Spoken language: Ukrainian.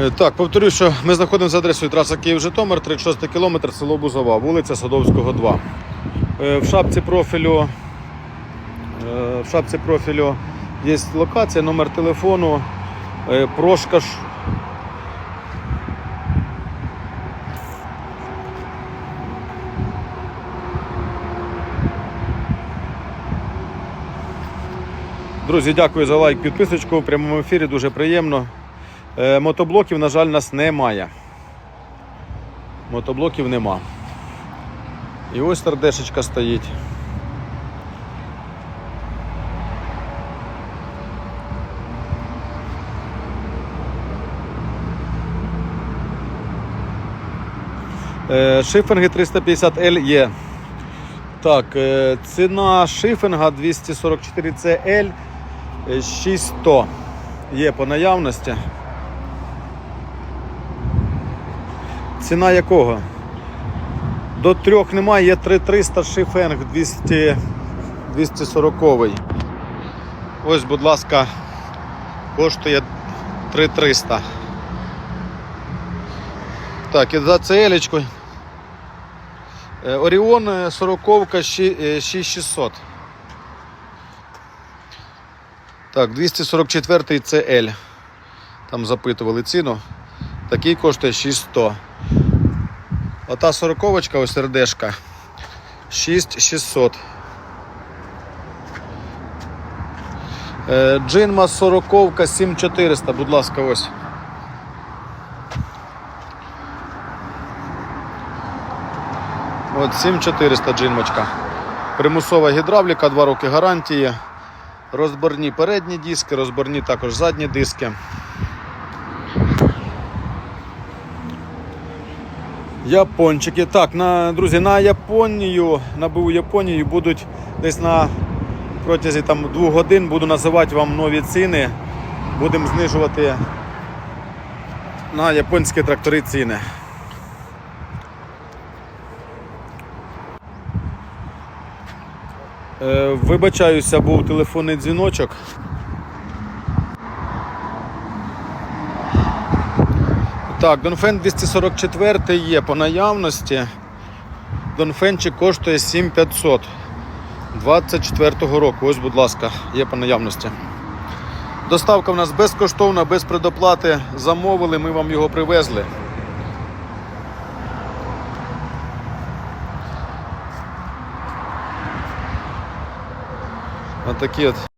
Е, Так, повторюю, що ми знаходимося за адресою траса Київ-Житомир, 36 кілометр, село Бузова, вулиця Садовського, 2. Е, В шапці профілю, е, в шапці профілю є локація, номер телефону, прошка. Друзі, дякую за лайк, підписочку в прямому ефірі, дуже приємно. Е, Мотоблоків, на жаль, нас немає. Мотоблоків нема. І ось тардешечка стоїть. Е, Шифинги 350L є. Так, е, ціна шифинга 244CL е, 6100 є по наявності. Ціна якого? До трьох немає, є 3300 шифенг 200, 240. Ось, будь ласка, коштує 3300. Так, і за целечкою. Е, Оріон е, 40 щі- е, 6600. Так, 244 CL. Там запитували ціну. Такий коштує 6100. Ота 40 ось РДшка 6600. Е, Джинма 40 7400, будь ласка, ось. От 7400 джинмочка. Примусова гідравліка, 2 роки гарантії. Розборні передні диски, розборні також задні диски. Япончики. Так, на, друзі, на Японію, на БУ Японію будуть десь на протязі там, двох годин буду називати вам нові ціни. Будемо знижувати на японські трактори ціни. Е, Вибачаюся, був телефонний дзвіночок. Так, Донфен 244 є по наявності. Донфенчик коштує 7500 24-го року. Ось, будь ласка, є по наявності. Доставка в нас безкоштовна, без предоплати. Замовили, ми вам його привезли. Отакі от